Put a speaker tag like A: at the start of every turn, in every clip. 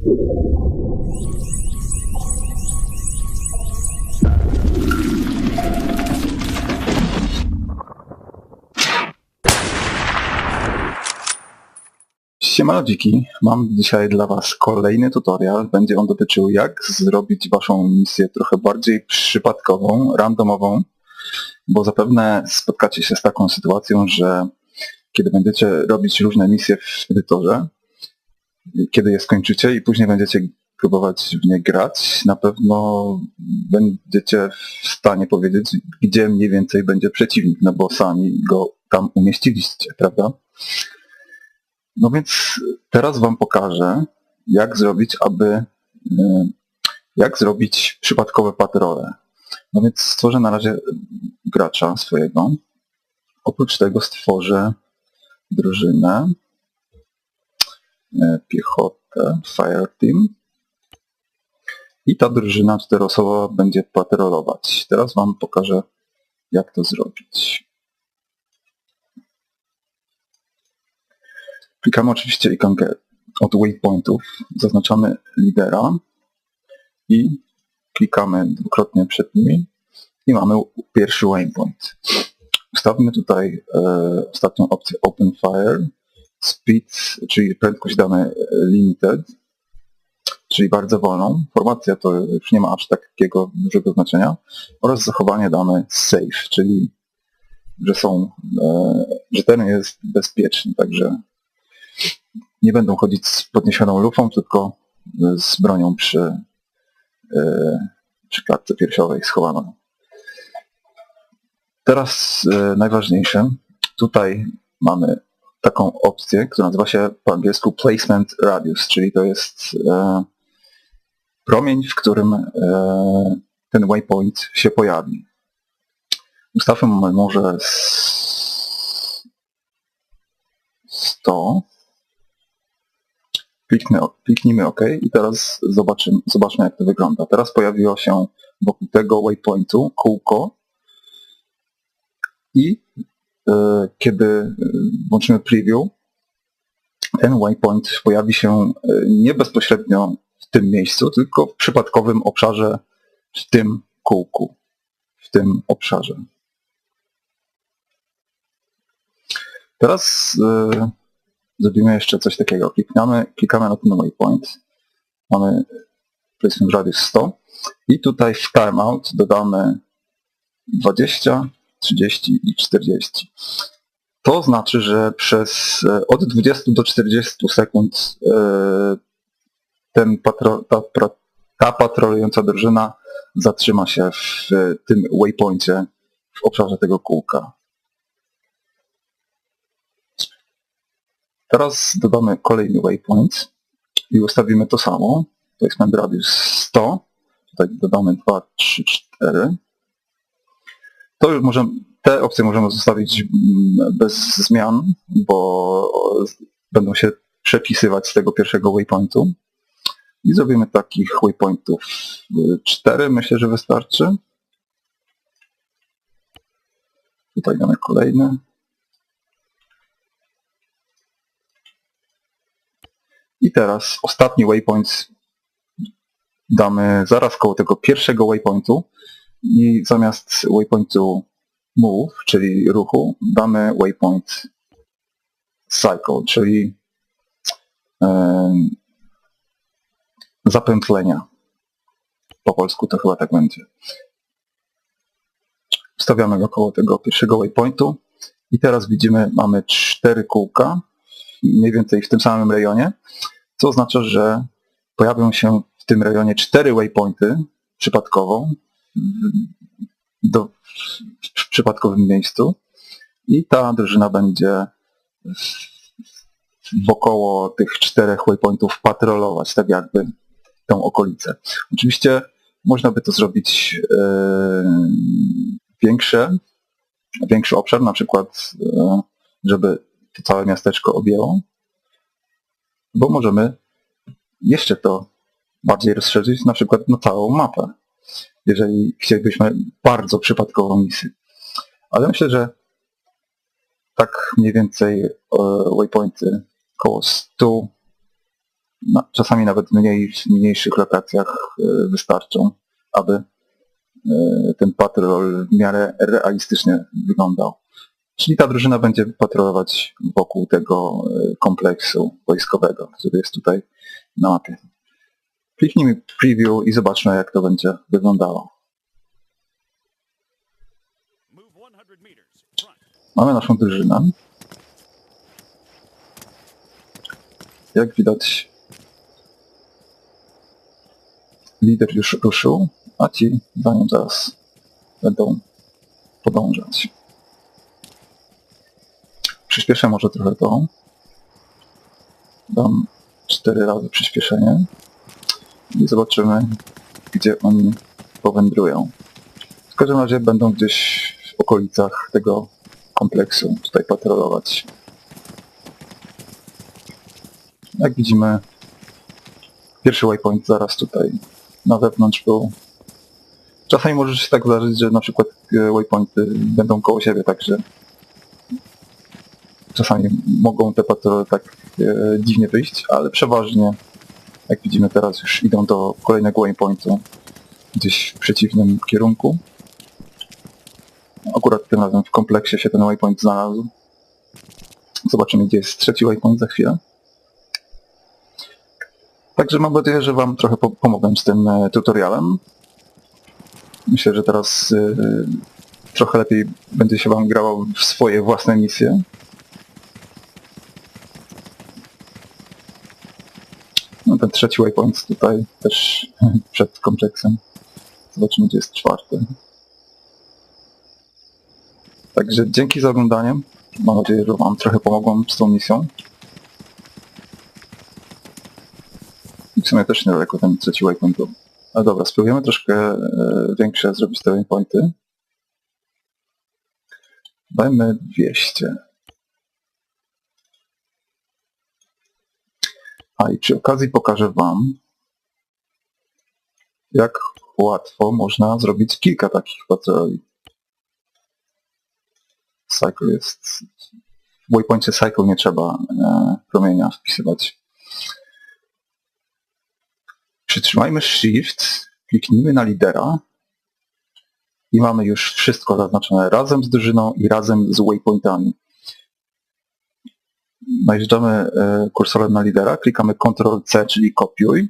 A: Siemano dziki, mam dzisiaj dla Was kolejny tutorial. Będzie on dotyczył jak zrobić Waszą misję trochę bardziej przypadkową, randomową, bo zapewne spotkacie się z taką sytuacją, że kiedy będziecie robić różne misje w edytorze, kiedy je skończycie i później będziecie próbować w nie grać, na pewno będziecie w stanie powiedzieć, gdzie mniej więcej będzie przeciwnik, no bo sami go tam umieściliście, prawda? No więc teraz Wam pokażę, jak zrobić, aby e, jak zrobić przypadkowe patrole. No więc stworzę na razie gracza swojego. Oprócz tego stworzę drużynę, piechotę, fire team. I ta drużyna czteroosobowa będzie patrolować. Teraz Wam pokażę, jak to zrobić. Klikamy oczywiście ikonkę od waypointów, zaznaczamy lidera i klikamy dwukrotnie przed nimi i mamy pierwszy waypoint. Ustawmy tutaj e, ostatnią opcję Open Fire, Speed, czyli prędkość damy limited, czyli bardzo wolną. Formacja to już nie ma aż takiego dużego znaczenia. Oraz zachowanie damy safe, czyli że są, e, że teren jest bezpieczny, także nie będą chodzić z podniesioną lufą, tylko z bronią przy, e, przy klatce piersiowej schowaną. Teraz e, najważniejsze. Tutaj mamy taką opcję, która nazywa się po angielsku Placement Radius, czyli to jest e, promień, w którym ten waypoint się pojawi. Ustawmy może 100 Kliknę, kliknijmy OK i teraz zobaczymy, zobaczmy jak to wygląda. Teraz pojawiło się wokół tego waypointu kółko i kiedy włączymy preview, ten waypoint pojawi się y, nie bezpośrednio w tym miejscu, tylko w przypadkowym obszarze w tym kółku, w tym obszarze. Teraz y, zrobimy jeszcze coś takiego. Klikamy, klikamy na ten waypoint. Mamy powiedzmy radius 100 i tutaj w timeout dodamy 20, 30 i 40. To znaczy, że przez e, od 20 do 40 sekund e, ten patro, ta, ta patrolująca drużyna zatrzyma się w tym waypoincie w obszarze tego kółka. Teraz dodamy kolejny waypoint i ustawimy to samo. To jest radius 100. Tutaj dodamy 2, 3, 4. To już możemy, te opcje możemy zostawić mm, bez zmian, bo będą się przepisywać z tego pierwszego waypointu. I zrobimy takich waypointów 4, myślę, że wystarczy. Tutaj damy kolejny. I teraz ostatni waypoint damy zaraz koło tego pierwszego waypointu i zamiast waypointu move, czyli ruchu, damy waypoint cycle, czyli zapętlenia. Po polsku to chyba tak będzie. Wstawiamy go koło tego pierwszego waypointu i teraz widzimy, mamy cztery kółka mniej więcej w tym samym rejonie, co oznacza, że pojawią się w tym rejonie cztery waypointy przypadkowo do, w przypadkowym miejscu i ta drużyna będzie wokoło tych czterech waypointów patrolować, tak jakby tą okolicę. Oczywiście można by to zrobić e, większe, większy obszar, na przykład e, żeby to całe miasteczko objęło, bo możemy jeszcze to bardziej rozszerzyć, na przykład na całą mapę, jeżeli chcielibyśmy bardzo przypadkową misję. Ale myślę, że tak mniej więcej e, waypointy około 100 na, czasami nawet mniej, w mniejszych lokacjach e, wystarczą, aby e, ten patrol w miarę realistycznie wyglądał. Czyli ta drużyna będzie patrolować wokół tego kompleksu wojskowego, który jest tutaj na mapie. Kliknijmy preview i zobaczmy jak to będzie wyglądało.
B: Move 100 meters. Front.
A: Mamy naszą drużynę. Jak widać lider już ruszył, a ci za nim zaraz będą podążać. Przyspieszę może trochę to. Dam cztery razy przyspieszenie i zobaczymy gdzie oni powędrują. W każdym razie będą gdzieś w okolicach tego kompleksu tutaj patrolować. Jak widzimy, pierwszy waypoint zaraz tutaj na zewnątrz był. Czasami może się tak zdarzyć, że na przykład e, waypointy będą koło siebie, także czasami mogą te patrole tak e, dziwnie wyjść, ale przeważnie, jak widzimy teraz, już idą do kolejnego waypointu gdzieś w przeciwnym kierunku. Akurat tym razem w kompleksie się ten waypoint znalazł. Zobaczymy, gdzie jest trzeci waypoint za chwilę. Także mam nadzieję, że Wam trochę po pomogłem z tym e, tutorialem. Myślę, że teraz e, trochę lepiej będzie się Wam grało w swoje własne misje. Ten trzeci waypoint tutaj też przed kompleksem. Zobaczymy, gdzie jest czwarty. Także dzięki za oglądanie. Mam nadzieję, że Wam trochę pomogłem z tą misją. I w sumie też niedaleko ten trzeci waypoint był. Ale dobra, spróbujemy troszkę e, większe zrobić te waypointy. Dajmy 200. A i przy okazji pokażę Wam, jak łatwo można zrobić kilka takich patroli. Cycle jest... W waypoincie cycle nie trzeba e, promienia wpisywać. Przytrzymajmy Shift, kliknijmy na lidera i mamy już wszystko zaznaczone razem z drużyną i razem z waypointami. Najeżdżamy e, kursorem na lidera, klikamy Ctrl-C, czyli kopiuj.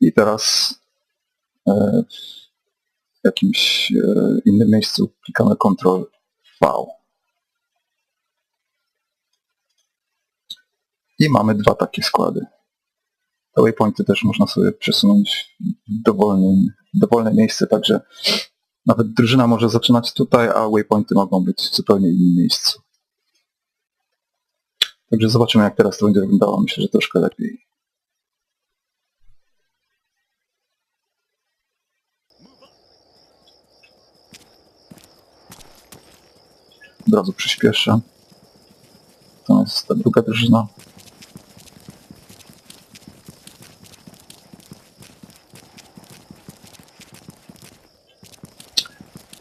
A: I teraz e, w jakimś e, innym miejscu klikamy Ctrl-V. I mamy dwa takie składy. Te waypointy też można sobie przesunąć w dowolnym, dowolne miejsce, także nawet drużyna może zaczynać tutaj, a waypointy mogą być w zupełnie innym miejscu. Także zobaczymy jak teraz to będzie wyglądało. Myślę, że troszkę lepiej. Od razu przyspieszę. To jest ta druga drużyna.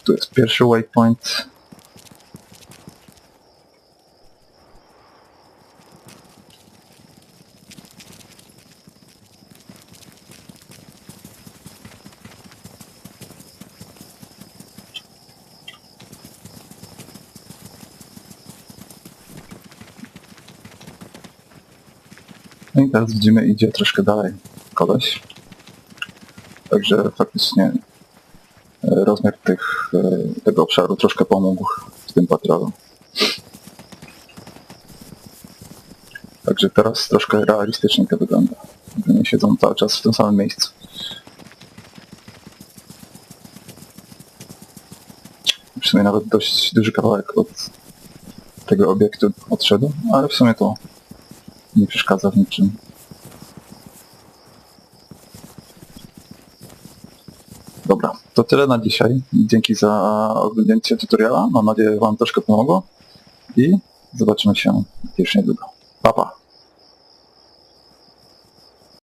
A: Tu jest pierwszy waypoint. No i teraz widzimy idzie troszkę dalej koleś. Także faktycznie e, rozmiar tych, e, tego obszaru troszkę pomógł w tym patrolu. Także teraz troszkę realistycznie to wygląda. Nie siedzą cały czas w tym samym miejscu. W sumie nawet dość duży kawałek od tego obiektu odszedł, ale w sumie to nie przeszkadza w niczym. Dobra, to tyle na dzisiaj. Dzięki za oglądnięcie tutoriala. Mam nadzieję, że Wam troszkę pomogło i zobaczymy się już niedługo. Pa, pa.